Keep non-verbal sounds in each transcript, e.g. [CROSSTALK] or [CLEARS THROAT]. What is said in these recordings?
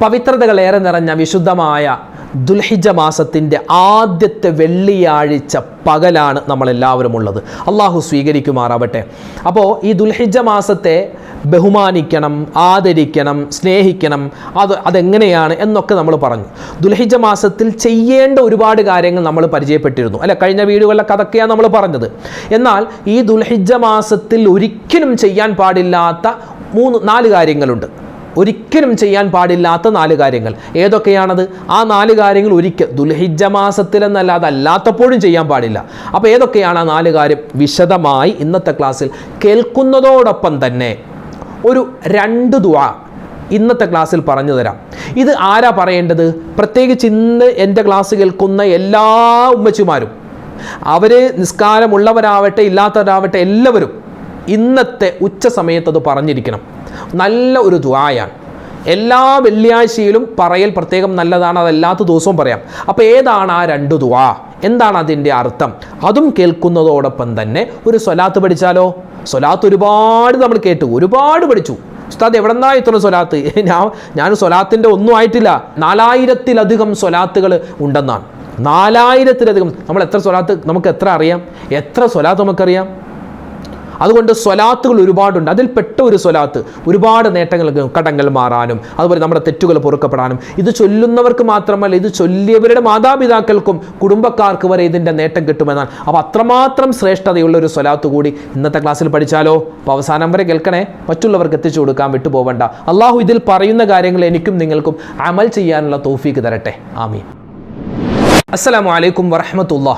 പവിത്രതകളേറെ നിറഞ്ഞ വിശുദ്ധമായ ദുൽഹിജ മാസത്തിന്റെ ആദ്യത്തെ വെള്ളിയാഴ്ച പകലാണ് നമ്മളെല്ലാവരും ഉള്ളത്. അള്ളാഹു സ്വീകരിക്കുമാറാവട്ടെ. അപ്പോൾ ഈ ദുൽഹിജ മാസത്തെ ബഹുമാനിക്കണം ആദരിക്കണം സ്നേഹിക്കണം അത് അതെങ്ങനെയാണ് എന്നൊക്കെ നമ്മൾ പറഞ്ഞു. ദുൽഹിജ മാസത്തിൽ ചെയ്യേണ്ട ഒരുപാട് കാര്യങ്ങൾ നമ്മൾ പരിചയപ്പെട്ടിരുന്നു. അല്ല കഴിഞ്ഞ വീടുകളിലെ അതൊക്കെയാണ് നമ്മൾ പറഞ്ഞത്. എന്നാൽ ഈ ദുൽഹിജ മാസത്തിൽ ഒരിക്കലും ചെയ്യാൻ പാടില്ലാത്ത മൂന്ന് നാല് കാര്യങ്ങളുണ്ട്. ഒരിക്കലും ചെയ്യാൻ പാടില്ലാത്ത നാല് കാര്യങ്ങൾ. ഏതൊക്കെയാണത്? ആ നാല് കാര്യങ്ങൾ ഒരിക്കൽ ദുൽഹിജ മാസത്തിലെന്നല്ലാതെ അല്ലാത്തപ്പോഴും ചെയ്യാൻ പാടില്ല. അപ്പോൾ ഏതൊക്കെയാണ് ആ നാല് കാര്യം? വിശദമായി ഇന്നത്തെ ക്ലാസ്സിൽ കേൾക്കുന്നതോടൊപ്പം തന്നെ ഒരു രണ്ട് ദുആ ഇന്നത്തെ ക്ലാസ്സിൽ പറഞ്ഞു തരാം. ഇത് ആരാ പറയേണ്ടത്? പ്രത്യേകിച്ച് ഇന്ന് എന്റെ ക്ലാസ് കേൾക്കുന്ന എല്ലാ ഉമ്മച്ചിമാരും. അവർ നിസ്കാരമുള്ളവരാവട്ടെ ഇല്ലാത്തവരാവട്ടെ എല്ലാവരും ഇന്നത്തെ ഉച്ച സമയത്ത് അത് പറഞ്ഞിരിക്കണം. നല്ല ഒരു ദ്വായാണ് എല്ലാ വെള്ളിയാഴ്ചയിലും പറയൽ പ്രത്യേകം നല്ലതാണ് അതല്ലാത്ത ദിവസവും പറയാം. അപ്പോൾ ഏതാണ് ആ രണ്ട് ദ്വാ എന്താണ് അതിന്റെ അർത്ഥം? അതും കേൾക്കുന്നതോടൊപ്പം തന്നെ ഒരു സ്വലാത്ത് പഠിച്ചാലോ? സ്വലാത്ത് ഒരുപാട് നമ്മൾ കേട്ടു ഒരുപാട് പഠിച്ചു. ഉസ്താദ് എവിടെ നിന്നാ ഇത്ര സ്വലാത്ത്? [LAUGHS] ഞാൻ ഞാൻ സ്വലാത്തിന്റെ ഒന്നും ആയിട്ടില്ല. നാലായിരത്തിലധികം സ്വലാത്തുകൾ ഉണ്ടെന്നാണ്. നാലായിരത്തിലധികം. നമ്മൾ എത്ര സ്വലാത്ത് നമുക്ക് എത്ര അറിയാം? എത്ര സ്വലാത്ത് നമുക്കറിയാം? അതുകൊണ്ട് സ്വലാത്തുകൾ ഒരുപാടുണ്ട്. അതിൽ പെട്ട ഒരു സ്വലാത്ത് ഒരുപാട് നേട്ടങ്ങൾ കടങ്ങൾ മാറാനും അതുപോലെ നമ്മുടെ തെറ്റുകൾ പൊറുക്കപ്പെടാനും. ഇത് ചൊല്ലുന്നവർക്ക് മാത്രമല്ല ഇത് ചൊല്ലിയവരുടെ മാതാപിതാക്കൾക്കും കുടുംബക്കാർക്ക് വരെ ഇതിന്റെ നേട്ടം കിട്ടുമെന്നാണ്. അപ്പോൾ അത്രമാത്രം ശ്രേഷ്ഠതയുള്ള ഒരു സ്വലാത്ത് കൂടി ഇന്നത്തെ ക്ലാസ്സിൽ പഠിച്ചാലോ? അപ്പോൾ അവസാനം വരെ കേൾക്കണേ. മറ്റുള്ളവർക്ക് എത്തിച്ചു കൊടുക്കാൻ വിട്ടുപോകണ്ട അള്ളാഹു ഇതിൽ പറയുന്ന കാര്യങ്ങൾ എനിക്കും നിങ്ങൾക്കും അമൽ ചെയ്യാനുള്ള തോഫീക്ക് തരട്ടെ. ആമീൻ. അസ്സലാമു അലൈക്കും വറഹമത്തുള്ള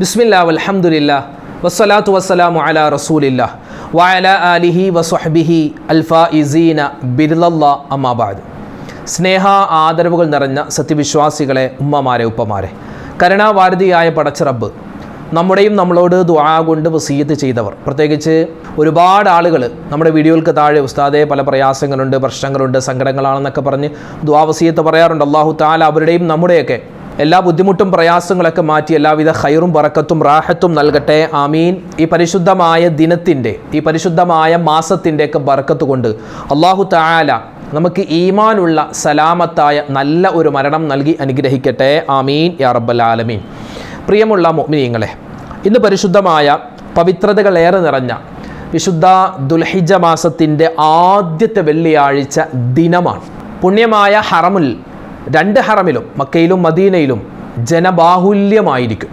ബിസ്മില്ലാ വൽഹംദുലില്ലാ വസ്സലാത്തു വസ്സലാമു അല റസൂലില്ല വഅല ആലിഹി വസ്വഹ്ബിഹി അൽഫായിസീന ബിർലല്ല അമ്മാബാദ് സ്നേഹ ആദരവുകൾ നിറഞ്ഞ സത്യവിശ്വാസികളെ ഉമ്മമാരെ ഉപ്പമാരെ. കരുണാവാരതിയായ പടച്ചിറബ് നമ്മുടെയും നമ്മളോട് ദുആ കൊണ്ട് വസീയത്ത് ചെയ്തവർ. പ്രത്യേകിച്ച് ഒരുപാട് ആളുകൾ നമ്മുടെ വീഡിയോകൾക്ക് താഴെ ഉസ്താദെ പല പ്രയാസങ്ങളുണ്ട് പ്രശ്നങ്ങളുണ്ട് സങ്കടങ്ങളാണെന്നൊക്കെ പറഞ്ഞ് ദുആ വസീയത്ത് പറയാറുണ്ട്. അള്ളാഹു താല അവരുടെയും നമ്മുടെയൊക്കെ എല്ലാ ബുദ്ധിമുട്ടും പ്രയാസങ്ങളൊക്കെ മാറ്റി എല്ലാവിധ ഹൈറും പറക്കത്തും റാഹത്തും നൽകട്ടെ. ആമീൻ. ഈ പരിശുദ്ധമായ ദിനത്തിന്റെ ഈ പരിശുദ്ധമായ മാസത്തിന്റെയൊക്കെ ബറക്കത്ത് കൊണ്ട് അള്ളാഹു താല നമുക്ക് ഈമാനുള്ള സലാമത്തായ നല്ല ഒരു മരണം നൽകി അനുഗ്രഹിക്കട്ടെ. ആമീൻ. യാ റബ്ബൽ ആലമീൻ. പ്രിയമുള്ള മുഅ്മിനീങ്ങളെ ഇന്ന് പരിശുദ്ധമായ പവിത്രതകളേറെ നിറഞ്ഞ വിശുദ്ധ ദുൽഹിജ മാസത്തിന്റെ ആദ്യത്തെ വെള്ളിയാഴ്ച ദിനമാണ്. പുണ്യമായ ഹറമുൽ രണ്ട് ഹറമിലും മക്കയിലും മദീനയിലും ജനബാഹുല്യമായിരിക്കും.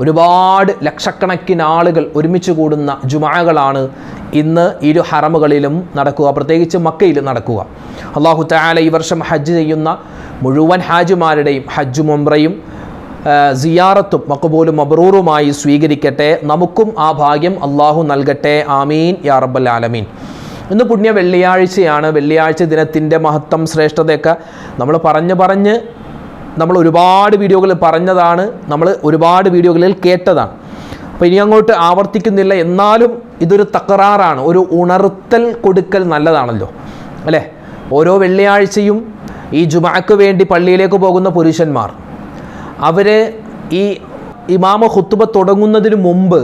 ഒരുപാട് ലക്ഷക്കണക്കിന് ആളുകൾ ഒരുമിച്ച് കൂടുന്ന ജുമാകളാണ് ഇന്ന് ഇരു ഹറമുകളിലും നടക്കുക പ്രത്യേകിച്ച് മക്കയിൽ നടക്കുക. അള്ളാഹു താല ഈ വർഷം ഹജ്ജ് ചെയ്യുന്ന മുഴുവൻ ഹാജിമാരുടെയും ഹജ്ജും ഉംറയും സിയാറത്തും മക്കബൂലും മബ്രൂറുമായി സ്വീകരിക്കട്ടെ. നമുക്കും ആ ഭാഗ്യം അള്ളാഹു നൽകട്ടെ. ആമീൻ. യാ റബ്ബൽ ആലമീൻ. ഇന്ന് പുണ്യ വെള്ളിയാഴ്ചയാണ്. വെള്ളിയാഴ്ച ദിനത്തിന്റെ മഹത്വം ശ്രേഷ്ഠതയൊക്കെ നമ്മൾ പറഞ്ഞ് പറഞ്ഞ് നമ്മൾ ഒരുപാട് വീഡിയോകളിൽ പറഞ്ഞതാണ്. നമ്മൾ ഒരുപാട് വീഡിയോകളിൽ കേട്ടതാണ്. അപ്പോൾ ഇനി അങ്ങോട്ട് ആവർത്തിക്കുന്നില്ല. എന്നാലും ഇതൊരു തകരാറാണ്. ഒരു ഉണർത്തൽ കൊടുക്കൽ നല്ലതാണല്ലോ. അല്ലേ? ഓരോ വെള്ളിയാഴ്ചയും ഈ ജുമാക്ക് വേണ്ടി പള്ളിയിലേക്ക് പോകുന്ന പുരുഷന്മാർ. അവർ ഈ ഇമാമ ഹുത്തുബ തുടങ്ങുന്നതിന് മുമ്പ്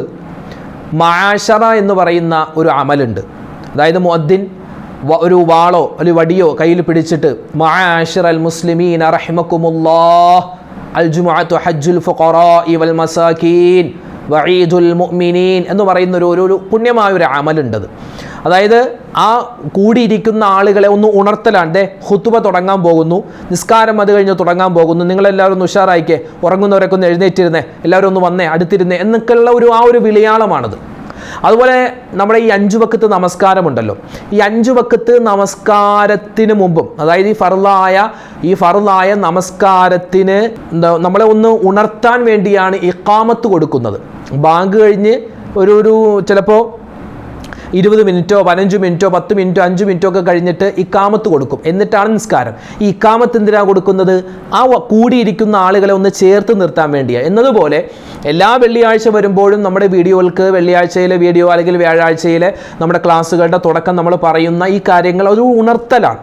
മാഷറ എന്ന് പറയുന്ന ഒരു അമലുണ്ട്. അതായത് മുഅദ്ദിൻ ഒരു വാളോ ഒരു വടിയോ കയ്യിൽ പിടിച്ചിട്ട് മഹാഷിർ അൽ മുസ്ലിമീൻ റഹിമക്കുമുല്ലാഹ് അൽ ജുമുഅത്തു ഹജ്ജുൽ ഫുഖറാഇ വൽ മസാകീൻ വഈദുൽ മുഅ്മിനീൻ എന്ന് പറയുന്ന ഒരു ഒരു- പുണ്യമായ ഒരു അമലുണ്ടത് അതായത് ആ കൂടിയിരിക്കുന്ന ആളുകളെ ഒന്ന് ഉണർത്തലാണ്. ദേ ഹുത്തുബ തുടങ്ങാൻ പോകുന്നു നിസ്കാരം അത് കഴിഞ്ഞ് തുടങ്ങാൻ പോകുന്നു. നിങ്ങളെല്ലാവരും ഒന്ന് ഉഷാറായിക്കേ ഉറങ്ങുന്നവരൊക്കെ ഒന്ന് എഴുന്നേറ്റിരുന്നേ എല്ലാവരും ഒന്ന് വന്നേ അടുത്തിരുന്നേ എന്നൊക്കെയുള്ള ഒരു ആ ഒരു വിളിയാളമാണത് അതുപോലെ നമ്മുടെ ഈ അഞ്ചു വക്കത്ത് നമസ്കാരമുണ്ടല്ലോ. ഈ അഞ്ചു വക്കത്ത് നമസ്കാരത്തിന് മുമ്പും അതായത് ഈ ഫറുലായ ഈ ഫറുലായ നമസ്കാരത്തിന് നമ്മളെ ഒന്ന് ഉണർത്താൻ വേണ്ടിയാണ് ഇക്കാമത്ത് കൊടുക്കുന്നത്. ബാങ്ക് കഴിഞ്ഞ് ഒരു ഒരു ചിലപ്പോൾ ഇരുപത് മിനിറ്റോ പതിനഞ്ച് മിനിറ്റോ പത്ത് മിനിറ്റോ അഞ്ച് മിനിറ്റോ ഒക്കെ കഴിഞ്ഞിട്ട് ഇക്കാമത്ത് കൊടുക്കും. എന്നിട്ടാണ് നിസ്കാരം. ഈ ഇക്കാമത്ത് എന്തിനാണ് കൊടുക്കുന്നത്? ആ കൂടിയിരിക്കുന്ന ആളുകളെ ഒന്ന് ചേർത്ത് നിർത്താൻ വേണ്ടിയാണ് എന്നതുപോലെ എല്ലാ വെള്ളിയാഴ്ച വരുമ്പോഴും നമ്മുടെ വീഡിയോകൾക്ക് വെള്ളിയാഴ്ചയിലെ വീഡിയോ അല്ലെങ്കിൽ വ്യാഴാഴ്ചയിലെ നമ്മുടെ ക്ലാസ്സുകളുടെ തുടക്കം നമ്മൾ പറയുന്ന ഈ കാര്യങ്ങൾ ഒരു ഉണർത്തലാണ്.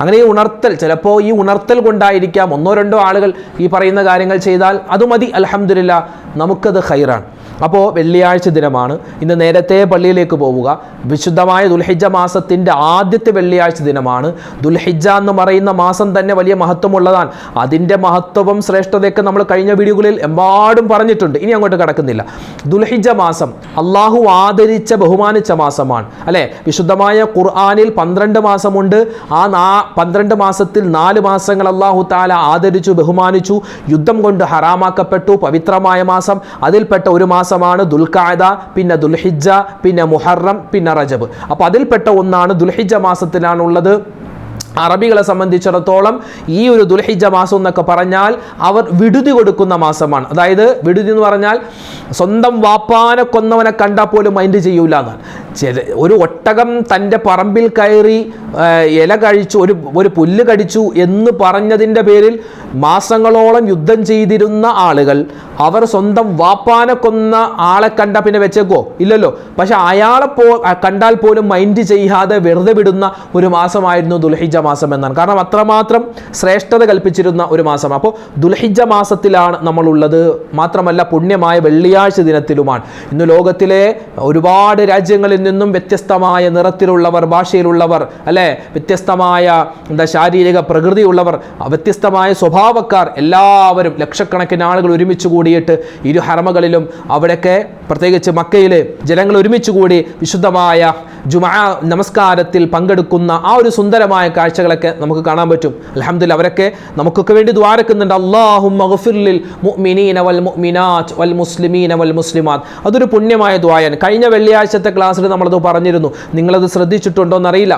അങ്ങനെ ഈ ഉണർത്തൽ ചിലപ്പോൾ ഈ ഉണർത്തൽ കൊണ്ടായിരിക്കാം ഒന്നോ രണ്ടോ ആളുകൾ ഈ പറയുന്ന കാര്യങ്ങൾ ചെയ്താൽ അത് മതി അലഹമില്ല നമുക്കത് ഹൈറാണ് അപ്പോൾ വെള്ളിയാഴ്ച ദിനമാണ്. ഇന്ന് നേരത്തെ പള്ളിയിലേക്ക് പോവുക. വിശുദ്ധമായ ദുൽഹിജ മാസത്തിന്റെ ആദ്യത്തെ വെള്ളിയാഴ്ച ദിനമാണ്. ദുൽഹിജ എന്ന് പറയുന്ന മാസം തന്നെ വലിയ മഹത്വമുള്ളതാണ്. അതിന്റെ മഹത്വവും ശ്രേഷ്ഠതയൊക്കെ നമ്മൾ കഴിഞ്ഞ വീഡിയോകളിൽ എമ്പാടും പറഞ്ഞിട്ടുണ്ട്. ഇനി അങ്ങോട്ട് കടക്കുന്നില്ല. ദുൽഹിജ മാസം അള്ളാഹു ആദരിച്ച ബഹുമാനിച്ച മാസമാണ്. അല്ലേ? വിശുദ്ധമായ ഖുർആാനിൽ പന്ത്രണ്ട് മാസമുണ്ട്. ആ നാ പന്ത്രണ്ട് മാസത്തിൽ നാല് മാസങ്ങൾ അള്ളാഹു താല ആദരിച്ചു ബഹുമാനിച്ചു. യുദ്ധം കൊണ്ട് ഹറാമാക്കപ്പെട്ടു. പവിത്രമായ മാസം. അതിൽപ്പെട്ട ഒരു മാസമാണ് ദുൽഖായ പിന്നെ ദുൽഹിജ പിന്നെ മുഹറം പിന്നെ റജബ്. അപ്പോൾ അതിൽപ്പെട്ട ഒന്നാണ് ദുൽഹിജ മാസത്തിലാണുള്ളത്. അറബികളെ സംബന്ധിച്ചിടത്തോളം ഈ ഒരു ദുൽഹിജ മാസം എന്നൊക്കെ പറഞ്ഞാൽ അവർ വിടുതി കൊടുക്കുന്ന മാസമാണ്. അതായത് വിടുതി എന്ന് പറഞ്ഞാൽ സ്വന്തം വാപ്പാനെ കൊന്നവനെ കണ്ടാൽ പോലും മൈൻഡ് ചെയ്യൂല എന്നാണ് ഒരു ഒട്ടകം തന്റെ പറമ്പിൽ കയറി ഇല കഴിച്ചു ഒരു ഒരു പുല്ല് കടിച്ചു എന്ന് പറഞ്ഞതിന്റെ പേരിൽ മാസങ്ങളോളം യുദ്ധം ചെയ്തിരുന്ന ആളുകൾ അവർ സ്വന്തം വാപ്പാനെ കൊന്ന ആളെ കണ്ട പിന്നെ വെച്ചേക്കോ? ഇല്ലല്ലോ. പക്ഷെ അയാളെ പോ കണ്ടാൽ പോലും മൈൻഡ് ചെയ്യാതെ വെറുതെ വിടുന്ന ഒരു മാസമായിരുന്നു ദുൽഹിജ മാസം എന്നാണ്. കാരണം അത്രമാത്രം ശ്രേഷ്ഠത കൽപ്പിച്ചിരുന്ന ഒരു മാസം. അപ്പോൾ ദുൽഹിജ മാസത്തിലാണ് നമ്മളുള്ളത്. മാത്രമല്ല പുണ്യമായ വെള്ളിയാഴ്ച ദിനത്തിലുമാണ്. ഇന്ന് ലോകത്തിലെ ഒരുപാട് രാജ്യങ്ങളിൽ നിന്നും വ്യത്യസ്തമായ നിറത്തിലുള്ളവർ ഭാഷയിലുള്ളവർ അല്ലേ? വ്യത്യസ്തമായ എന്താ ശാരീരിക പ്രകൃതിയുള്ളവർ വ്യത്യസ്തമായ സ്വഭാവക്കാർ എല്ലാവരും ലക്ഷക്കണക്കിന് ആളുകൾ ഒരുമിച്ച് കൂടിയിട്ട് ഇരു ഹറമകളിലും അവിടെയൊക്കെ പ്രത്യേകിച്ച് മക്കയിൽ ജനങ്ങൾ ഒരുമിച്ച് കൂടി വിശുദ്ധമായ ജുമാ നമസ്കാരത്തിൽ പങ്കെടുക്കുന്ന ആ ഒരു സുന്ദരമായ കാഴ്ചകളൊക്കെ നമുക്ക് കാണാൻ പറ്റും. അലഹമ്മദില്ല അവരൊക്കെ നമുക്കൊക്കെ വേണ്ടി ദ്വാരക്കുന്നുണ്ട് അള്ളാഹും മുഅ്മിനീന വൽ മുഅ്മിനാത്ത് വൽ മുസ്ലിമീന വൽ മുസ്ലിമാത്ത് അതൊരു പുണ്യമായ ദ്വായാണ് കഴിഞ്ഞ വെള്ളിയാഴ്ചത്തെ ക്ലാസ്സിൽ നമ്മളത് പറഞ്ഞിരുന്നു. നിങ്ങളത് ശ്രദ്ധിച്ചിട്ടുണ്ടോ എന്നറിയില്ല.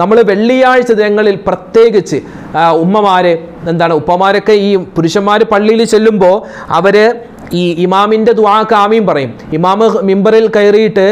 നമ്മൾ വെള്ളിയാഴ്ച ദിനങ്ങളിൽ പ്രത്യേകിച്ച് ഉമ്മമാരെ എന്താണ് ഉപ്പമാരൊക്കെ ഈ പുരുഷന്മാർ പള്ളിയിൽ ചെല്ലുമ്പോൾ അവർ ഈ ഇമാമിന്റെ ദുആ കാമിയും പറയും. ഇമാമ് മിമ്പറിൽ കയറിയിട്ട്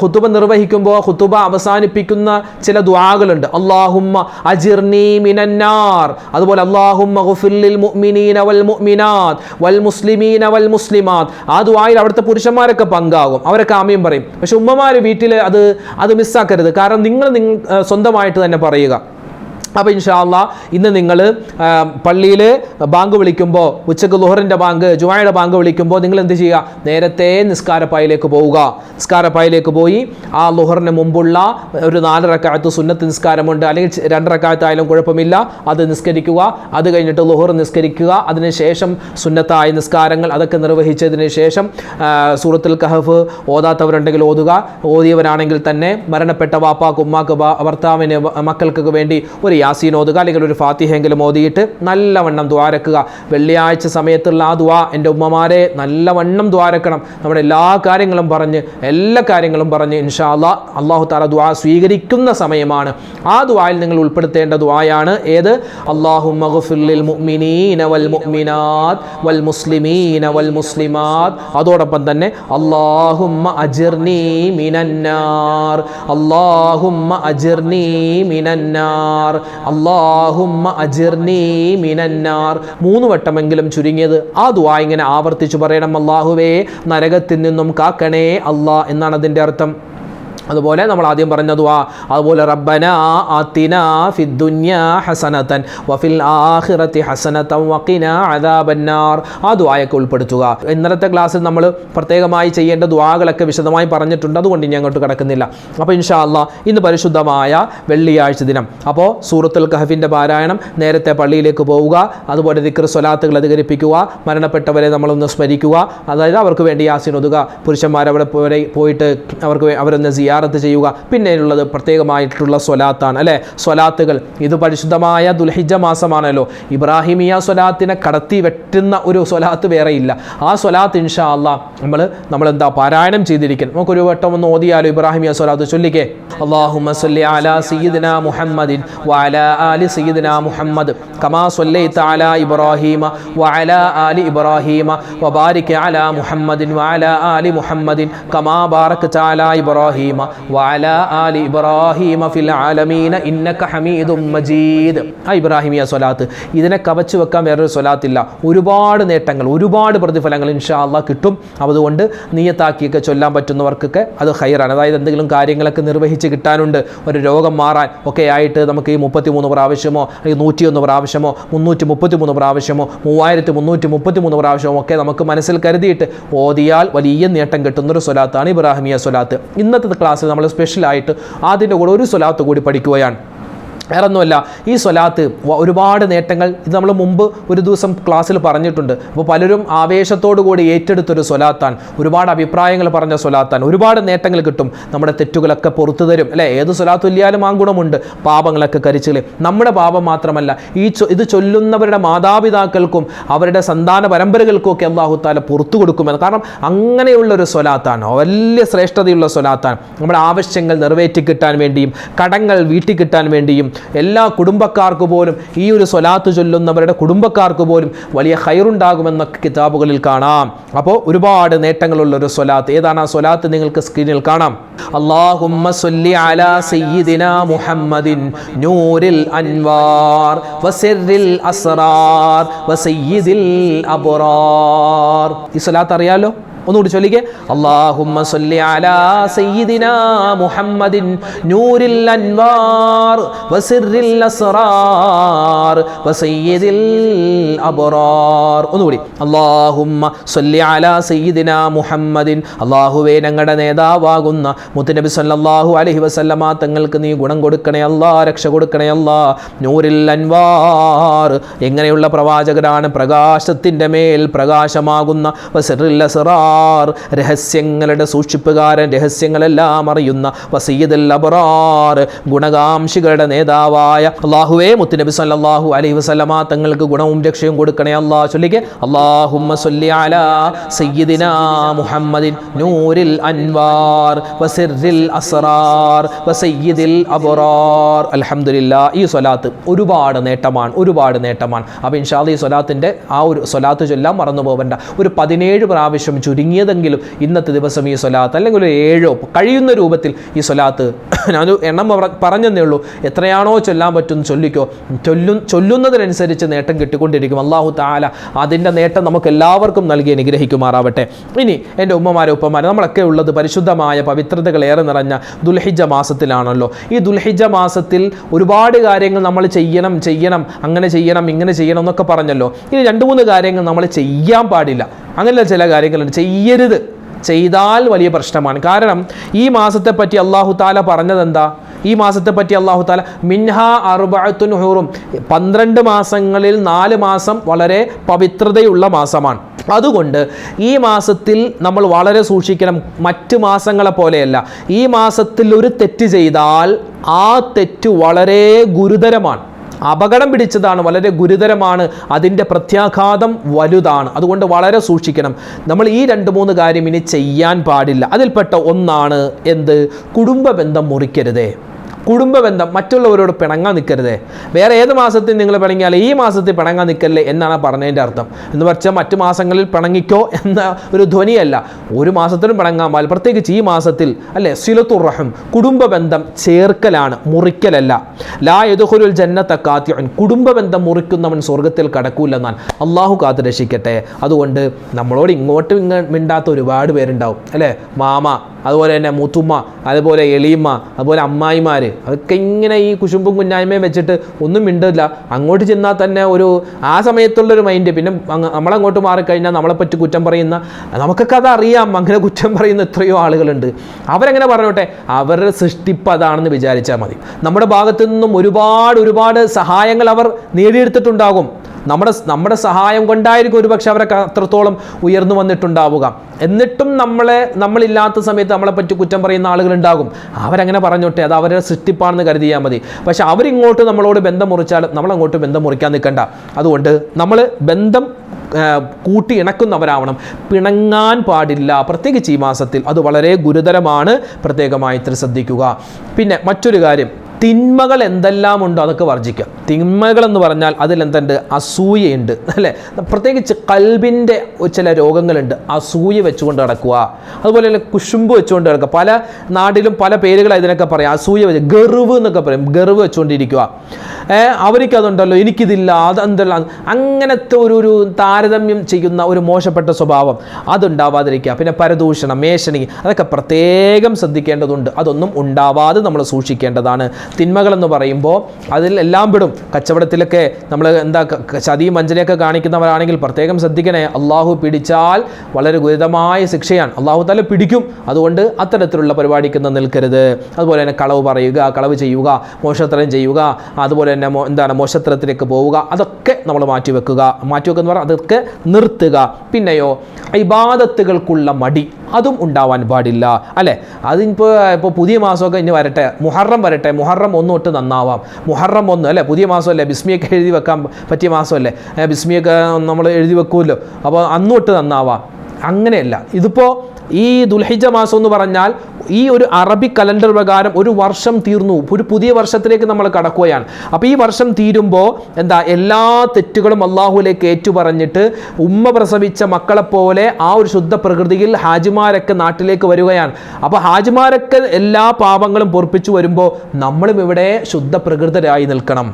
ഹുത്തുബ നിർവഹിക്കുമ്പോൾ ഹുത്തുബ അവസാനിപ്പിക്കുന്ന ചില ദുആകളുണ്ട്. അള്ളാഹുമ്മ അജിർനി മിനന്നാർ. അതുപോലെ അള്ളാഹുമ്മ ഗുഫിർലിൽ മുഅ്മിനീന വൽ മുഅ്മിനാത്ത് വൽ മുസ്ലിമീന വൽ മുസ്ലിമാത്ത് ആ ദുആയിൽ അവിടുത്തെ പുരുഷന്മാരൊക്കെ പങ്കാകും. അവരെ കാമിയും പറയും. പക്ഷെ ഉമ്മമാർ വീട്ടിൽ അത് അത് മിസ്സാക്കരുത്. കാരണം നിങ്ങൾ നിങ്ങൾ സ്വന്തമായിട്ട് തന്നെ പറയുക. അപ്പോൾ ഇൻഷാല്ല ഇന്ന് നിങ്ങൾ പള്ളിയിൽ ബാങ്ക് വിളിക്കുമ്പോൾ ഉച്ചയ്ക്ക് ലുഹറിന്റെ ബാങ്ക് ജുമായുടെ ബാങ്ക് വിളിക്കുമ്പോൾ നിങ്ങൾ എന്ത് ചെയ്യുക? നേരത്തെ നിസ്കാരപ്പായിലേക്ക് പോവുക. നിസ്കാരപ്പായിലേക്ക് പോയി ആ ലുഹറിന് മുമ്പുള്ള ഒരു നാല് സുന്നത്ത് നിസ്കാരമുണ്ട്. അല്ലെങ്കിൽ രണ്ടരക്കാലത്തായാലും കുഴപ്പമില്ല. അത് നിസ്കരിക്കുക. അത് കഴിഞ്ഞിട്ട് ലുഹർ നിസ്കരിക്കുക. അതിനുശേഷം സുന്നത്തായ നിസ്കാരങ്ങൾ അതൊക്കെ നിർവഹിച്ചതിന് ശേഷം സൂറത്തുൽ കഹഫ് ഓതാത്തവരുണ്ടെങ്കിൽ ഓതുക. ഓതിയവരാണെങ്കിൽ തന്നെ മരണപ്പെട്ട വാപ്പാക്ക് ഉമ്മാക്ക് ഭർത്താവിന് മക്കൾക്കൊക്കെ വേണ്ടി ഒരു യാസീൻ ഓതുക അല്ലെങ്കിൽ ഒരു ഫാത്തിഹെങ്കിലും ഓതിയിട്ട് നല്ലവണ്ണം ദ്വാരക്കുക. വെള്ളിയാഴ്ച സമയത്തുള്ള ആ ദ്വാ എന്റെ ഉമ്മമാരെ നല്ലവണ്ണം ദ്വാരക്കണം. നമ്മുടെ എല്ലാ കാര്യങ്ങളും പറഞ്ഞ് എല്ലാ കാര്യങ്ങളും പറഞ്ഞ് ഇൻഷാ അല്ലാ അള്ളാഹു താല ദ്വാ സ്വീകരിക്കുന്ന സമയമാണ്. ആ ദ്വായിൽ നിങ്ങൾ ഉൾപ്പെടുത്തേണ്ട ദ്വായാണ് ഏത്? അള്ളാഹു മുഅ്മിനീന വൽ വൽ മുസ്ലിമീന വൽ അതോടൊപ്പം തന്നെ അള്ളാഹുമ്മ മിനന്നാർ. അള്ളാഹുമ്മ അജിർനി മിനന്നാർ. അള്ളാഹുമ്മ അജിർനി മിനന്നാർ. മൂന്ന് വട്ടമെങ്കിലും ചുരുങ്ങിയത് ആ ദുവാ ഇങ്ങനെ ആവർത്തിച്ചു പറയണം അള്ളാഹുവേ നരകത്തിൽ നിന്നും കാക്കണേ അല്ലാ എന്നാണ് അതിന്റെ അർത്ഥം. അതുപോലെ നമ്മൾ ആദ്യം പറഞ്ഞ ദുആ അതുപോലെ റബ്ബന ആത്തിന ഫിദ്ദുന്യ ഹസനതൻ വഫിൽ ആഹിറത്തി ഹസനതൻ വഖിന അദാബന്നാർ. ആ ദുആയൊക്കെ ഉൾപ്പെടുത്തുക. ഇന്നലത്തെ ക്ലാസ്സിൽ നമ്മൾ പ്രത്യേകമായി ചെയ്യേണ്ട ദുആകളൊക്കെ വിശദമായി പറഞ്ഞിട്ടുണ്ട്. അതുകൊണ്ട് ഇനി അങ്ങോട്ട് കിടക്കുന്നില്ല. അപ്പോൾ ഇൻഷാ അല്ലാ ഇന്ന് പരിശുദ്ധമായ വെള്ളിയാഴ്ച ദിനം. അപ്പോൾ സൂറത്തുൽ കഹഫിന്റെ പാരായണം നേരത്തെ പള്ളിയിലേക്ക് പോവുക അതുപോലെ ദിക്ർ സ്വലാത്തുകൾ അധികരിപ്പിക്കുക മരണപ്പെട്ടവരെ നമ്മളൊന്ന് സ്മരിക്കുക അതായത് അവർക്ക് വേണ്ടി യാസിൻ ഒതുക പുരുഷന്മാരവിടെ പോയി പോയിട്ട് അവർക്ക് അവരൊന്ന് അവരൊന്ന് സിയാറത്ത് ചെയ്യുക. പിന്നെയുള്ളത് പ്രത്യേകമായിട്ടുള്ള സ്വലാത്താണ് അല്ലേ? സ്വലാത്തുകൾ. ഇത് പരിശുദ്ധമായ ദുൽഹിജ മാസമാണല്ലോ. ഇബ്രാഹിമിയ സ്വലാത്തിനെ കടത്തി വെട്ടുന്ന ഒരു സ്വലാത്ത് വേറെയില്ല. ആ സ്വലാത്ത് ഇൻഷാ അല്ലാ നമ്മൾ നമ്മൾ എന്താ പാരായണം ചെയ്തിരിക്കണം. നമുക്കൊരു വട്ടം ഒന്ന് ഓതിയാലോ ഇബ്രാഹിമിയ സ്വലാത്ത് ചൊല്ലിക്കേ? അള്ളാഹു സല്ലി അലാ മുഹമ്മദിൻ വഅലാ ആലി മുഹമ്മദ് കമാ സല്ലൈത അലാ ഇബ്രാഹീമ ആലി ഇബ്രാഹീമ അലാ മുഹമ്മദിൻ ആലി മുഹമ്മദിൻ കമാ അലാ ഇബ്രാഹീമ വഅല ആലി ഇബ്രാഹിമ ഫിൽ ആലമീന ഇന്നക ഹമീദും മജീദ്. ആ ഇബ്രാഹിമിയ സ്വലാത്ത്. ഇതിനെ കവച്ചു വെക്കാൻ വേറൊരു സ്വലാത്തില്ല. ഒരുപാട് നേട്ടങ്ങൾ ഒരുപാട് പ്രതിഫലങ്ങൾ ഇൻഷാ അള്ളാഹ് കിട്ടും. അതുകൊണ്ട് നീയത്താക്കിയൊക്കെ ചൊല്ലാൻ പറ്റുന്നവർക്കൊക്കെ അത് ഹൈറാണ് അതായത് എന്തെങ്കിലും കാര്യങ്ങളൊക്കെ നിർവഹിച്ച് കിട്ടാനുണ്ട് ഒരു രോഗം മാറാൻ ഒക്കെ ആയിട്ട് നമുക്ക് ഈ മുപ്പത്തി മൂന്ന് പ്രാവശ്യമോ അല്ലെങ്കിൽ നൂറ്റിയൊന്ന് പ്രാവശ്യമോ മുന്നൂറ്റി മുപ്പത്തി മൂന്ന് പ്രാവശ്യമോ മൂവായിരത്തി മുന്നൂറ്റി മുപ്പത്തി മൂന്ന് പ്രാവശ്യമോ ഒക്കെ നമുക്ക് മനസ്സിൽ കരുതിയിട്ട് ഓതിയാൽ വലിയ നേട്ടം കിട്ടുന്നൊരു സ്വലാത്താണ് ഇബ്രാഹിമിയ സ്വലാത്ത്. ഇന്നത്തെ ക്ലാസ്സിൽ നമ്മൾ സ്പെഷ്യലായിട്ട് അതിന്റെ കൂടെ ഒരു സ്വലാത്ത് കൂടി പഠിക്കുകയാണ്. വേറൊന്നുമല്ല ഈ സ്വലാത്ത് ഒരുപാട് നേട്ടങ്ങൾ ഇത് നമ്മൾ മുമ്പ് ഒരു ദിവസം ക്ലാസ്സിൽ പറഞ്ഞിട്ടുണ്ട്. അപ്പോൾ പലരും ആവേശത്തോടു കൂടി ഏറ്റെടുത്തൊരു സ്വലാത്താൻ ഒരുപാട് അഭിപ്രായങ്ങൾ പറഞ്ഞ സ്വലാത്താൻ ഒരുപാട് നേട്ടങ്ങൾ കിട്ടും. നമ്മുടെ തെറ്റുകളൊക്കെ പുറത്തു തരും. അല്ലേ? ഏത് സ്വലാത്ത് ഇല്ലാലും ആ ഗുണമുണ്ട് പാപങ്ങളൊക്കെ കരിച്ചിൽ നമ്മുടെ പാപം മാത്രമല്ല ഈ ഇത് ചൊല്ലുന്നവരുടെ മാതാപിതാക്കൾക്കും അവരുടെ സന്താന പരമ്പരകൾക്കും ഒക്കെ അള്ളാഹുത്താല പുറത്തു കൊടുക്കുമെന്ന്. കാരണം അങ്ങനെയുള്ള ഒരു സ്വലാത്താണ്. വലിയ ശ്രേഷ്ഠതയുള്ള സ്വലാത്താണ്. നമ്മുടെ ആവശ്യങ്ങൾ നിറവേറ്റി കിട്ടാൻ വേണ്ടിയും കടങ്ങൾ വീട്ടിൽ കിട്ടാൻ വേണ്ടിയും എല്ലാ കുടുംബക്കാർക്ക് പോലും ഈ ഒരു സ്വലാത്ത് ചൊല്ലുന്നവരുടെ കുടുംബക്കാർക്ക് പോലും വലിയ ഹൈറുണ്ടാകുമെന്നൊക്കെ കിതാബുകളിൽ കാണാം. അപ്പോൾ ഒരുപാട് നേട്ടങ്ങളുള്ള ഒരു സ്വലാത്ത്. ഏതാണ് ആ സ്വലാത്ത് നിങ്ങൾക്ക് സ്ക്രീനിൽ കാണാം? അള്ളാഹുമ്മ സ്വല്ലി അലാ സയ്യിദിന മുഹമ്മദിൻ നൂരിൽ അൻവാർ വസിറിൽ അസ്റാർ വസയ്യിദിൽ അബ്റാർ. ഈ സ്വലാത്ത് അറിയാലോ? ഒന്നുകൂടി ചൊല്ലിക്കേ. അള്ളാഹുമ്മ സല്ലി അലാ സയ്യിദിന മുഹമ്മദിൻ നൂരിൽ അൻവാർ വസിറിൽ അസ്റാർ വസയ്യിദിൽ അബ്റാർ. ഒന്നുകൂടി. അള്ളാഹുമ്മ സല്ലി അലാ സയ്യിദിന മുഹമ്മദിൻ. അള്ളാഹുവേ ഞങ്ങളുടെ നേതാവാകുന്ന മുത്തുനബി സല്ലല്ലാഹു അലൈഹി വസല്ലമ തങ്ങൾക്ക് നീ ഗുണം കൊടുക്കണേ അല്ലാ രക്ഷ കൊടുക്കണേ അല്ലാ. നൂരിൽ അൻവാർ എങ്ങനെയുള്ള പ്രവാചകരാണ് പ്രകാശത്തിന്റെ മേൽ പ്രകാശമാകുന്ന വസിറിൽ അസ്റാർ രഹസ്യങ്ങളുടെ സൂക്ഷിപ്പുകാരൻ രഹസ്യങ്ങളെല്ലാം അറിയുന്ന വസീദുൽ അബ്റാർ ഗുണകാംക്ഷികളുടെ നേതാവായ അള്ളാഹുവേ മുത്തുനബി സല്ലല്ലാഹു അലൈഹി വസല്ലമ തങ്ങൾക്ക് ഗുണവും രക്ഷയും കൊടുക്കണേ അള്ളാഹ് ചൊല്ലിക്കെ. അല്ലാഹുമ്മ സല്ലി അലാ സയ്യിദിന മുഹമ്മദിൻ നൂരിൽ അൻവാർ വസിറിൽ അസ്റാർ വസയ്യിദിൽ അബ്റാർ അലഹമില്ല ഈ സ്വലാത്ത് ഒരുപാട് നേട്ടമാണ് ഒരുപാട് നേട്ടമാണ്. അപ്പോൾ ഇൻഷാദ് ഈ സ്വലാത്തിന്റെ ആ ഒരു സ്വലാത്ത് ചൊല്ലാൻ മറന്നു പോകണ്ട ഒരു പതിനേഴ് പ്രാവശ്യം ചുരുങ്ങിയതെങ്കിലും ഇന്നത്തെ ദിവസം ഈ സ്വലാത്ത് അല്ലെങ്കിൽ ഒരു ഏഴോ കഴിയുന്ന രൂപത്തിൽ ഈ സ്വലാത്ത് [COUGHS] ഞാൻ എണ്ണം പറഞ്ഞെന്നേ ഉള്ളൂ. എത്രയാണോ ചൊല്ലാൻ പറ്റുമെന്ന് ചൊല്ലിക്കോ. ചൊല്ലു ചൊല്ലുന്നതിനനുസരിച്ച് നേട്ടം കിട്ടിക്കൊണ്ടിരിക്കും. അള്ളാഹു താല അതിന്റെ നേട്ടം നമുക്ക് എല്ലാവർക്കും നൽകി അനുഗ്രഹിക്കുമാറാവട്ടെ. ഇനി എന്റെ ഉമ്മമാരെ ഉപ്പമാരെ നമ്മളൊക്കെ ഉള്ളത് പരിശുദ്ധമായ പവിത്രതകൾ ഏറെ നിറഞ്ഞ ദുൽഹിജ മാസത്തിലാണല്ലോ. ഈ ദുൽഹിജ മാസത്തിൽ ഒരുപാട് കാര്യങ്ങൾ നമ്മൾ ചെയ്യണം ചെയ്യണം അങ്ങനെ ചെയ്യണം ഇങ്ങനെ ചെയ്യണം എന്നൊക്കെ പറഞ്ഞല്ലോ. ഇനി രണ്ട് മൂന്ന് കാര്യങ്ങൾ നമ്മൾ ചെയ്യാൻ പാടില്ല. അങ്ങനെയുള്ള ചില കാര്യങ്ങളുണ്ട്. ചെയ്യരുത്. ചെയ്താൽ വലിയ പ്രശ്നമാണ്. കാരണം ഈ മാസത്തെ പറ്റി അള്ളാഹു താല പറഞ്ഞത് എന്താ ഈ മാസത്തെ പറ്റി അള്ളാഹു താല മിൻഹ അറുബത്തുൻ ഹൂറും. പന്ത്രണ്ട് മാസങ്ങളിൽ നാല് മാസം വളരെ പവിത്രതയുള്ള മാസമാണ്. അതുകൊണ്ട് ഈ മാസത്തിൽ നമ്മൾ വളരെ സൂക്ഷിക്കണം. മറ്റ് മാസങ്ങളെ പോലെയല്ല. ഈ മാസത്തിൽ ഒരു തെറ്റ് ചെയ്താൽ ആ തെറ്റ് വളരെ ഗുരുതരമാണ്. അപകടം പിടിച്ചതാണ് വളരെ ഗുരുതരമാണ് അതിന്റെ പ്രത്യാഘാതം വലുതാണ്. അതുകൊണ്ട് വളരെ സൂക്ഷിക്കണം. നമ്മൾ ഈ രണ്ട് മൂന്ന് കാര്യം ഇനി ചെയ്യാൻ പാടില്ല. അതിൽപ്പെട്ട ഒന്നാണ് എന്ത്? കുടുംബ ബന്ധം മുറിക്കരുതേ. കുടുംബ ബന്ധം മറ്റുള്ളവരോട് പിണങ്ങാൻ നിൽക്കരുത്. വേറെ ഏത് മാസത്തിൽ നിങ്ങൾ പിണങ്ങിയാൽ ഈ മാസത്തിൽ പിണങ്ങാൻ നിൽക്കല്ലേ എന്നാണ് പറഞ്ഞതിന്റെ അർത്ഥം. എന്ന് വെച്ചാൽ മറ്റു മാസങ്ങളിൽ പിണങ്ങിക്കോ എന്ന ഒരു ധ്വനിയല്ല. ഒരു മാസത്തിലും പിണങ്ങാൻ പാൽ പ്രത്യേകിച്ച് ഈ മാസത്തിൽ അല്ലേ സിലത്തുറഹം കുടുംബ ബന്ധം ചേർക്കലാണ് മുറിക്കലല്ല. ലാ യദുഹുലുൽ ജന്നത്ത കാത്യുൻ കുടുംബബന്ധം മുറിക്കുന്നവൻ സ്വർഗത്തിൽ കടക്കൂലെന്നാൽ അള്ളാഹു കാത്തു രക്ഷിക്കട്ടെ. അതുകൊണ്ട് നമ്മളോട് ഇങ്ങോട്ടും ഇങ്ങ മിണ്ടാത്ത ഒരുപാട് പേരുണ്ടാവും. അല്ലേ മാമ അതുപോലെ തന്നെ മുത്തുമ്മ അതുപോലെ എളിയമ്മ അതുപോലെ അമ്മായിമാർ അതൊക്കെ ഇങ്ങനെ ഈ കുശുമ്പും കുഞ്ഞായ്മയും വെച്ചിട്ട് ഒന്നും മിണ്ടില്ല അങ്ങോട്ട് ചെന്നാൽ തന്നെ ഒരു ആ സമയത്തുള്ളൊരു മൈൻഡ് പിന്നെ നമ്മളങ്ങോട്ട് മാറിക്കഴിഞ്ഞാൽ നമ്മളെപ്പറ്റി കുറ്റം പറയുന്ന നമുക്കൊക്കെ അത് അറിയാം അങ്ങനെ കുറ്റം പറയുന്ന എത്രയോ ആളുകളുണ്ട്. അവരെങ്ങനെ പറഞ്ഞോട്ടെ? അവരുടെ സൃഷ്ടിപ്പ് അതാണെന്ന് വിചാരിച്ചാൽ മതി. നമ്മുടെ ഭാഗത്തു നിന്നും ഒരുപാട് ഒരുപാട് സഹായങ്ങൾ അവർ നേടിയെടുത്തിട്ടുണ്ടാകും. നമ്മുടെ നമ്മുടെ സഹായം കൊണ്ടായിരിക്കും ഒരുപക്ഷെ അവരൊക്കെ അത്രത്തോളം ഉയർന്നു വന്നിട്ടുണ്ടാവുക. എന്നിട്ടും നമ്മളെ നമ്മളില്ലാത്ത സമയത്ത് നമ്മളെ പറ്റി കുറ്റം പറയുന്ന ആളുകളുണ്ടാകും. അവരങ്ങനെ പറഞ്ഞോട്ടെ അത് അവരുടെ സൃഷ്ടിപ്പാണെന്ന് കരുതിയാൽ മതി. പക്ഷെ അവരിങ്ങോട്ട് നമ്മളോട് ബന്ധം മുറിച്ചാൽ നമ്മളങ്ങോട്ട് ബന്ധം മുറിക്കാൻ നിൽക്കണ്ട. അതുകൊണ്ട് നമ്മൾ ബന്ധം കൂട്ടി ഇണക്കുന്നവരാവണം. പിണങ്ങാൻ പാടില്ല. പ്രത്യേകിച്ച് ഈ മാസത്തിൽ അത് വളരെ ഗുരുതരമാണ്. പ്രത്യേകമായി ശ്രദ്ധിക്കുക. പിന്നെ മറ്റൊരു കാര്യം. തിന്മകൾ എന്തെല്ലാം ഉണ്ടോ അതൊക്കെ വർജിക്കുക തിന്മകൾ എന്ന് പറഞ്ഞാൽ അതിലെന്തുണ്ട് അസൂയയുണ്ട്. അല്ലേ? പ്രത്യേകിച്ച് കൽബിന്റെ ചില രോഗങ്ങളുണ്ട്. അസൂയ വെച്ചുകൊണ്ട് നടക്കുക. അതുപോലെ തന്നെ കുശുമ്പ് വെച്ചുകൊണ്ട് നടക്കുക. പല നാട്ടിലും പല പേരുകളാണ് ഇതിനൊക്കെ പറയാം. അസൂയ വെച്ച് ഗർവ് എന്നൊക്കെ പറയും. ഗർവ് വെച്ചുകൊണ്ടിരിക്കുക. അവർക്കതുണ്ടല്ലോ. എനിക്കിതില്ല. അതെന്തല്ല. അങ്ങനത്തെ ഒരു ഒരു താരതമ്യം ചെയ്യുന്ന ഒരു മോശപ്പെട്ട സ്വഭാവം അതുണ്ടാവാതിരിക്കുക. പിന്നെ പരദൂഷണം മേശണി അതൊക്കെ പ്രത്യേകം ശ്രദ്ധിക്കേണ്ടതുണ്ട്. അതൊന്നും ഉണ്ടാവാതെ നമ്മൾ സൂക്ഷിക്കേണ്ടതാണ്. തിന്മകളെന്ന് പറയുമ്പോൾ അതിൽ എല്ലാം പെടും. കച്ചവടത്തിലൊക്കെ നമ്മൾ എന്താ ചതിയും വഞ്ചനയൊക്കെ കാണിക്കുന്നവരാണെങ്കിൽ പ്രത്യേകം ശ്രദ്ധിക്കണേ. അള്ളാഹു പിടിച്ചാൽ വളരെ ഗുരുതരമായ ശിക്ഷയാണ്. അള്ളാഹു തല പിടിക്കും. അതുകൊണ്ട് അത്തരത്തിലുള്ള പരിപാടിക്കൊന്നും നിൽക്കരുത്. അതുപോലെ തന്നെ കളവ് പറയുക കളവ് ചെയ്യുക മോശത്രം ചെയ്യുക അതുപോലെ തന്നെ എന്താണ് മോശത്രത്തിലേക്ക് പോവുക അതൊക്കെ നമ്മൾ മാറ്റിവെക്കുക. മാറ്റിവെക്കുക എന്ന് പറഞ്ഞാൽ അതൊക്കെ നിർത്തുക. പിന്നെയോ ഇബാദത്തുകൾക്കുള്ള മടി. അതും ഉണ്ടാവാൻ പാടില്ല. അല്ലേ? അതിപ്പോൾ ഇപ്പോൾ പുതിയ മാസമൊക്കെ ഇനി വരട്ടെ. മുഹറം വരട്ടെ. മുഹറം ഒന്ന് തൊട്ട് നന്നാവാം. മുഹറം ഒന്ന് അല്ലേ? പുതിയ മാസമല്ലേ? ബിസ്മിയൊക്കെ എഴുതി വെക്കാൻ പറ്റിയ മാസമല്ലേ? ബിസ്മിയൊക്കെ നമ്മൾ എഴുതി വെക്കുമല്ലോ. അപ്പോൾ അന്ന് തൊട്ട് നന്നാവാം. അങ്ങനെയല്ല. ഇതിപ്പോൾ ഈ ദുൽഹിജ മാസം എന്ന് പറഞ്ഞാൽ ഈ ഒരു അറബി കലണ്ടർ പ്രകാരം ഒരു വർഷം തീർന്നു. ഒരു പുതിയ വർഷത്തിലേക്ക് നമ്മൾ കടക്കുകയാണ്. അപ്പോൾ ഈ വർഷം തീരുമ്പോൾ എന്താ എല്ലാ തെറ്റുകളും അള്ളാഹുലേക്ക് ഏറ്റുപറഞ്ഞിട്ട് ഉമ്മ പ്രസവിച്ച മക്കളെപ്പോലെ ആ ഒരു ശുദ്ധ പ്രകൃതിയിൽ ഹാജിമാരൊക്കെ നാട്ടിലേക്ക് വരികയാണ്. അപ്പോൾ ഹാജിമാരൊക്കെ എല്ലാ പാപങ്ങളും പൊറപ്പിച്ചു വരുമ്പോൾ നമ്മളും ഇവിടെ ശുദ്ധ പ്രകൃതരായി നിൽക്കണം.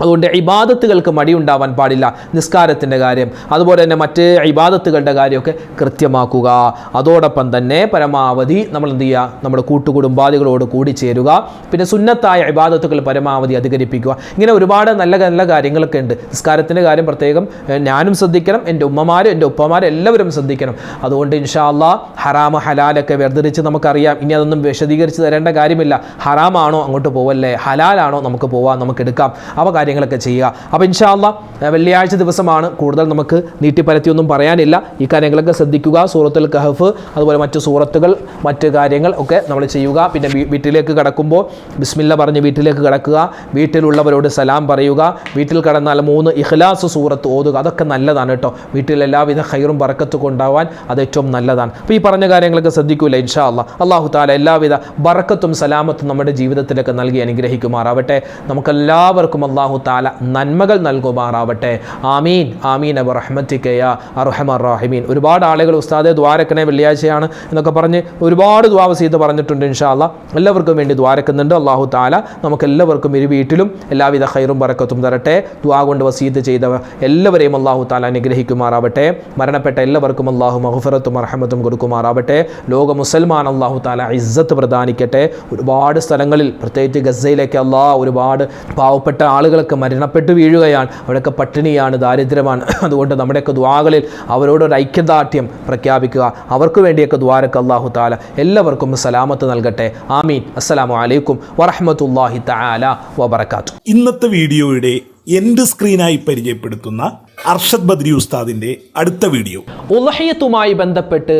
അതുകൊണ്ട് ഇബാദത്തുകൾക്ക് മടിയുണ്ടാവാൻ പാടില്ല. നിസ്കാരത്തിന്റെ കാര്യം അതുപോലെ തന്നെ മറ്റ് ഇബാദത്തുകളുടെ കാര്യമൊക്കെ കൃത്യമാക്കുക. അതോടൊപ്പം തന്നെ പരമാവധി നമ്മൾ എന്ത് ചെയ്യുക? നമ്മുടെ കൂട്ടുകുടുംബാദികളോട് കൂടി ചേരുക. പിന്നെ സുന്നത്തായ ഇബാദത്തുകൾ പരമാവധി അധികരിപ്പിക്കുക. ഇങ്ങനെ ഒരുപാട് നല്ല നല്ല കാര്യങ്ങളൊക്കെ ഉണ്ട്. നിസ്കാരത്തിന്റെ കാര്യം പ്രത്യേകം ഞാനും ശ്രദ്ധിക്കണം. എന്റെ ഉമ്മമാരും എന്റെ ഉപ്പമാരും എല്ലാവരും ശ്രദ്ധിക്കണം. അതുകൊണ്ട് ഇൻഷാല്ല ഹറാമ ഹലാലൊക്കെ വേർതിരിച്ച് നമുക്കറിയാം. ഇനി അതൊന്നും വിശദീകരിച്ച് തരേണ്ട കാര്യമില്ല. ഹറാമാണോ അങ്ങോട്ട് പോവല്ലേ? ഹലാലാണോ നമുക്ക് പോവാം നമുക്ക് എടുക്കാം. അവ കാര്യങ്ങളൊക്കെ ചെയ്യുക. അപ്പോൾ ഇൻഷാല്ല വെള്ളിയാഴ്ച ദിവസമാണ്. കൂടുതൽ നമുക്ക് നീട്ടിപ്പരത്തിയൊന്നും പറയാനില്ല. ഈ കാര്യങ്ങളൊക്കെ ശ്രദ്ധിക്കുക. സൂറത്തുൽ കഹഫ് അതുപോലെ മറ്റ് സൂറത്തുകൾ മറ്റ് കാര്യങ്ങൾ ഒക്കെ നമ്മൾ ചെയ്യുക. പിന്നെ വീട്ടിലേക്ക് കടക്കുമ്പോൾ ബിസ്മില്ല പറഞ്ഞ് വീട്ടിലേക്ക് കടക്കുക. വീട്ടിലുള്ളവരോട് സലാം പറയുക. വീട്ടിൽ കടന്നാൽ മൂന്ന് ഇഖ്ലാസ് സൂറത്ത് ഓതുക. അതൊക്കെ നല്ലതാണ് കേട്ടോ. വീട്ടിൽ എല്ലാവിധ ഹൈറും ബറക്കത്തും ഉണ്ടാവാൻ അത് ഏറ്റവും നല്ലതാണ്. അപ്പോൾ ഈ പറഞ്ഞ കാര്യങ്ങളൊക്കെ ശ്രദ്ധിക്കൂല ഇൻഷാ അല്ലാ. അള്ളാഹു താല എല്ലാവിധ ബറക്കത്തും സലാമത്തും നമ്മുടെ ജീവിതത്തിലൊക്കെ നൽകി അനുഗ്രഹിക്കുമാറാവട്ടെ. നമുക്കെല്ലാവർക്കും അള്ളാഹു താല നന്മകൾ നൽകുമാറാവട്ടെ. ആമീൻ. ആമീൻ. അബ് റഹ്മത്തിക്കയ അർഹമർ റാഹിമീൻ. ഒരുപാട് ആളുകൾ ഉസ്താദെ ദ്വാരക്കണേ വെള്ളിയാഴ്ചയാണ് എന്നൊക്കെ പറഞ്ഞ് ഒരുപാട് ദ്വാവ വസീത് പറഞ്ഞിട്ടുണ്ട് ഇൻഷാല്ല എല്ലാവർക്കും വേണ്ടി ദ്വാരക്കുന്നുണ്ട് അള്ളാഹു താല നമുക്ക് എല്ലാവർക്കും ഇരു വീട്ടിലും എല്ലാവിധ ഹൈറും പറക്കത്തും തരട്ടെ. ദ്വാ കൊണ്ട് വസീത് ചെയ്തവർ എല്ലാവരെയും അള്ളാഹു താല അനുഗ്രഹിക്കുമാറാവട്ടെ. മരണപ്പെട്ട എല്ലാവർക്കും അള്ളാഹു മഹുഫറത്തും അർഹമത്തും കൊടുക്കുമാറാവട്ടെ. ലോക മുസൽമാൻ അള്ളാഹു താല ഇസ്സത്ത് പ്രദാനിക്കട്ടെ. ഒരുപാട് സ്ഥലങ്ങളിൽ പ്രത്യേകിച്ച് ഗസയിലേക്ക് അള്ളാഹ് ഒരുപാട് പാവപ്പെട്ട ആളുകളൊക്കെ മരണപ്പെട്ടു വീഴുകയാണ്. അവരൊക്കെ പട്ടിണിയാണ് ദാരിദ്ര്യമാണ്. [CLEARS THROAT] അതുകൊണ്ട് നമ്മുടെയൊക്കെ ദ്വാകളിൽ അവരോടൊരു ഐക്യദാർഢ്യം പ്രഖ്യാപിക്കുക. അവർക്ക് വേണ്ടിയൊക്കെ ദ്വാരക്ക് അള്ളാഹു താല എല്ലാവർക്കും സലാമത്ത് നൽകട്ടെ. ആമീൻ. അസ്സലാമു അലൈക്കും വറഹമത്തല്ലാഹി താല വബറകാത്തു ഇന്നത്തെ വീഡിയോയുടെ എന്റെ സ്ക്രീനായി പരിചയപ്പെടുത്തുന്ന അർഷദ് ബദ്രി ഉസ്താദിന്റെ അടുത്ത വീഡിയോ. ഉലഹയത്തുമായി ബന്ധപ്പെട്ട്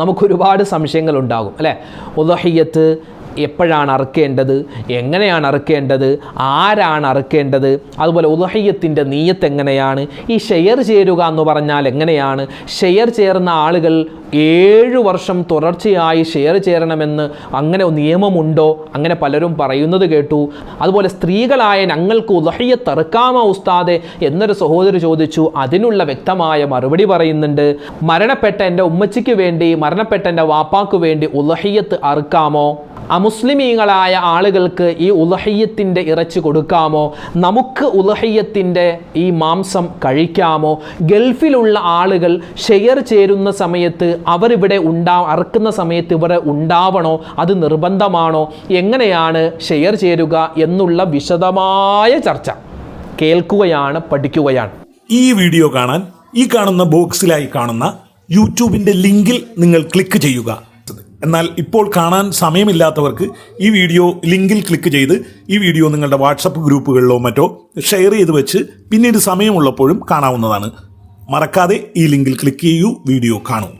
നമുക്കൊരുപാട് സംശയങ്ങൾ ഉണ്ടാകും അല്ലേ? ഉലഹിയത്ത് എപ്പോഴാണ് അറുക്കേണ്ടത്? എങ്ങനെയാണ് അറുക്കേണ്ടത്? ആരാണ് അറുക്കേണ്ടത്? അതുപോലെ ഉദഹയ്യത്തിന്റെ നീയത്ത് എങ്ങനെയാണ്? ഈ ഷെയർ ചേരുക എന്ന് പറഞ്ഞാൽ എങ്ങനെയാണ്? ഷെയർ ചേർന്ന ആളുകൾ ഏഴ് വർഷം തുടർച്ചയായി ഷെയർ ചേരണമെന്ന് അങ്ങനെ നിയമമുണ്ടോ? അങ്ങനെ പലരും പറയുന്നത് കേട്ടു. അതുപോലെ സ്ത്രീകളായ ഞങ്ങൾക്ക് ഉദഹയ്യ അറുക്കാമോ ഉസ്താദെ എന്നൊരു സഹോദരി ചോദിച്ചു. അതിനുള്ള വ്യക്തമായ മറുപടി പറയുന്നുണ്ട്. മരണപ്പെട്ട എന്റെ ഉമ്മച്ചിക്ക് വേണ്ടി മരണപ്പെട്ട എന്റെ വാപ്പാക്ക് വേണ്ടി ഉദഹയ്യത്ത് അറുക്കാമോ അമുസ്ലിമീങ്ങളായ ആളുകൾക്ക് ഈ ഉലഹയ്യത്തിന്റെ ഇറച്ചി കൊടുക്കാമോ? നമുക്ക് ഉലഹയ്യത്തിന്റെ ഈ മാംസം കഴിക്കാമോ? ഗൾഫിലുള്ള ആളുകൾ ഷെയർ ചേരുന്ന സമയത്ത് അവരിവിടെ ഉണ്ടാ അറുക്കുന്ന സമയത്ത് ഇവിടെ ഉണ്ടാവണോ? അത് നിർബന്ധമാണോ? എങ്ങനെയാണ് ഷെയർ ചേരുക എന്നുള്ള വിശദമായ ചർച്ച. കേൾക്കുകയാണ് പഠിക്കുകയാണ്. ഈ വീഡിയോ കാണാൻ ഈ കാണുന്ന ബോക്സിലായി കാണുന്ന യൂട്യൂബിന്റെ ലിങ്കിൽ നിങ്ങൾ ക്ലിക്ക് ചെയ്യുക. എന്നാൽ ഇപ്പോൾ കാണാൻ സമയമില്ലാത്തവർക്ക് ഈ വീഡിയോ ലിങ്കിൽ ക്ലിക്ക് ചെയ്ത് ഈ വീഡിയോ നിങ്ങളുടെ വാട്സപ്പ് ഗ്രൂപ്പുകളിലോ മറ്റോ ഷെയർ ചെയ്ത് വെച്ച് പിന്നീട് സമയമുള്ളപ്പോഴും കാണാവുന്നതാണ്. മറക്കാതെ ഈ ലിങ്കിൽ ക്ലിക്ക് ചെയ്യൂ വീഡിയോ കാണൂ.